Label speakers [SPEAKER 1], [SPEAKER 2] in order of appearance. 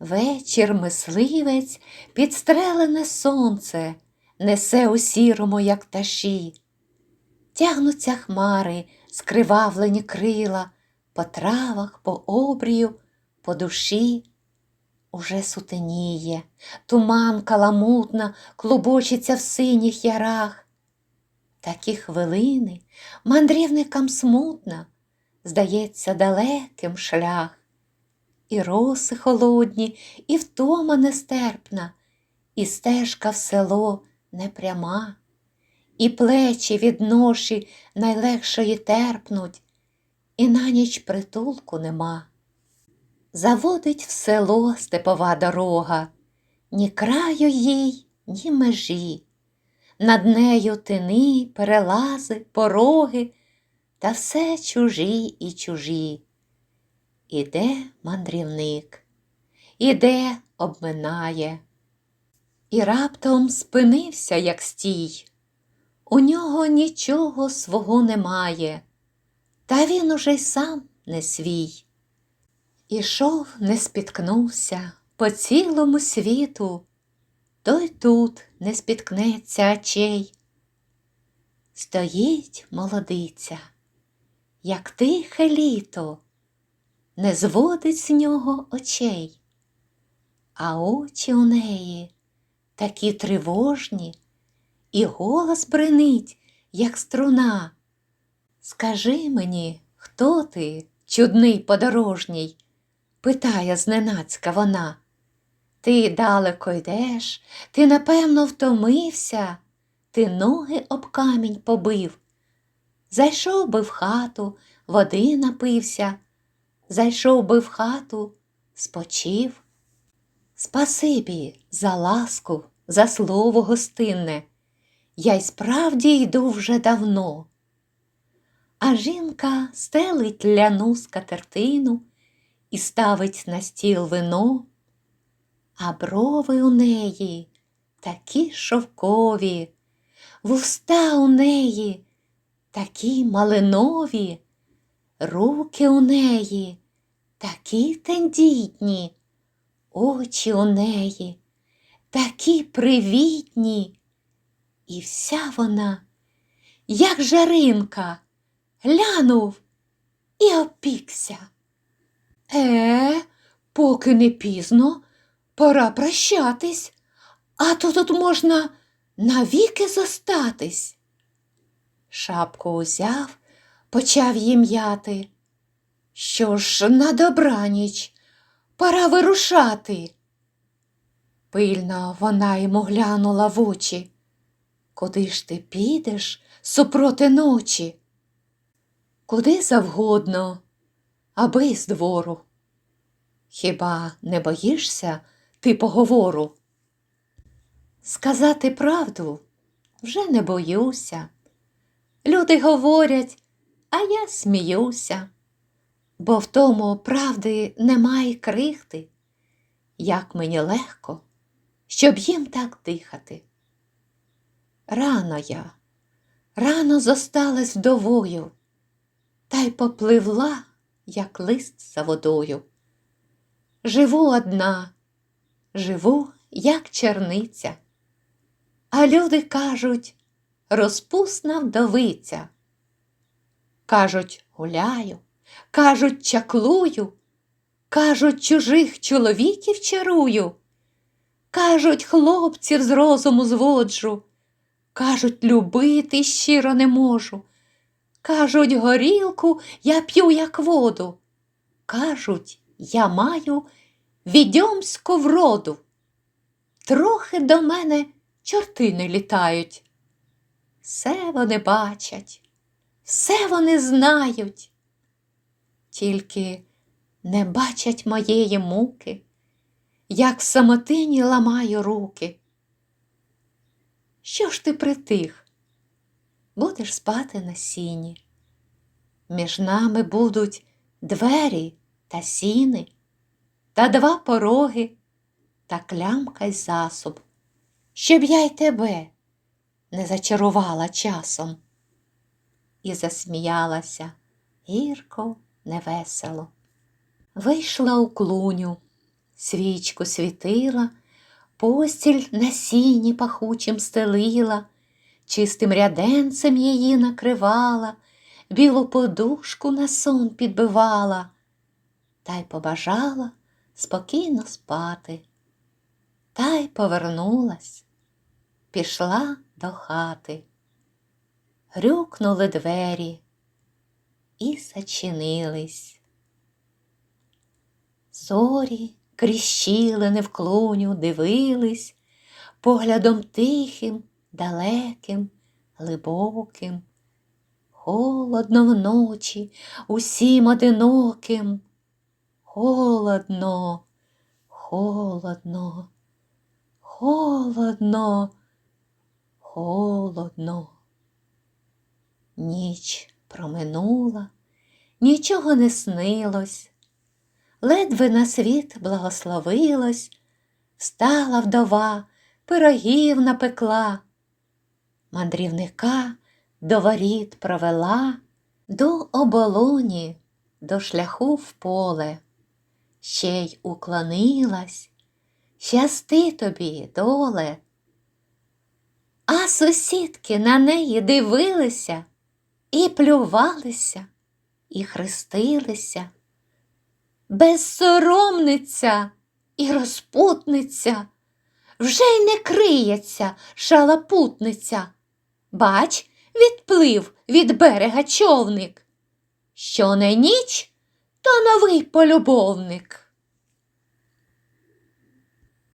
[SPEAKER 1] Вечір мисливець підстрелене сонце несе у сірому, як таші. Тягнуться хмари, скривавлені крила, по травах, по обрію, по душі. Уже сутеніє, туман каламутна клубочиться в синіх ярах. Такі хвилини мандрівникам смутна, здається, далеким шлях. І роси холодні, і втома нестерпна, і стежка в село непряма, і плечі від ноші найлегшої терпнуть, і на ніч притулку нема. Заводить в село степова дорога, ні краю їй, ні межі. Над нею тини, перелази, пороги, та все чужі і чужі. Іде мандрівник, іде, обминає, і раптом спинився, як стій. У нього нічого свого немає, та він уже й сам не свій. Ішов, не спіткнувся по цілому світу, той тут не спіткнеться очей. Стоїть молодиця, як тихе літо, не зводить з нього очей, а очі у неї такі тривожні, і голос бренить, як струна. Скажи мені, хто ти, чудний подорожній? питає зненацька вона. Ти далеко йдеш, ти напевно втомився, ти ноги об камінь побив. Зайшов би в хату, води напився, зайшов би в хату, спочив. Спасибі за ласку, за слово гостинне, я й справді йду вже давно. А жінка стелить ляну скатертину і ставить на стіл вино, а брови у неї такі шовкові, вуста у неї такі малинові, руки у неї такі тендітні, очі у неї такі привітні, і вся вона, як жаринка, глянув і опікся. Е, поки не пізно, пора прощатись, а то тут можна навіки зостатись. Шапку узяв, почав їм м'яти. Що ж, на добраніч, пора вирушати. Пильно вона йому глянула в очі. Куди ж ти підеш супроти ночі? Куди завгодно, аби з двору. Хіба не боїшся ти поговору? Сказати правду вже не боюся. Люди говорять, а я сміюся, бо в тому правди немає крихти, як мені легко, щоб їм так дихати. Рано я, рано зосталась вдовою, та й попливла, як лист за водою. Живу одна, живу, як черниця, а люди кажуть, розпусна вдовиця. Кажуть, гуляю, кажуть, чаклую, кажуть, чужих чоловіків чарую, кажуть, хлопців з розуму зводжу, кажуть, любити щиро не можу. Кажуть, горілку я п'ю, як воду. Кажуть, я маю відьомську вроду. Трохи до мене чорти не літають. Все вони бачать, все вони знають, тільки не бачать моєї муки, як в самотині ламаю руки. Що ж ти притих? Будеш спати на сіні. Між нами будуть двері та сіни, та два пороги, та клямка й засоб, щоб я й тебе не зачарувала часом. І засміялася гірко, невесело. Вийшла у клуню, свічку світила, постіль на сіні пахучим стелила, чистим ряденцем її накривала, білу подушку на сон підбивала, та й побажала спокійно спати. Та й повернулась, пішла до хати. Грюкнули двері і зачинились. Зорі крізь щілини в клуню дивились, поглядом тихим, далеким, глибоким. Холодно вночі, усім одиноким. Холодно, холодно, холодно, холодно. Ніч проминула, нічого не снилось, ледве на світ благословилось, стала вдова, пирогів напекла, мандрівника до воріт провела, до оболоні, до шляху в поле, ще й уклонилась, щасти тобі, доле. А сусідки на неї дивилися і плювалися, і хрестилися. Безсоромниця і розпутниця, вже й не криється шалапутниця. Бач, відплив від берега човник. Що не ніч, то новий полюбовник.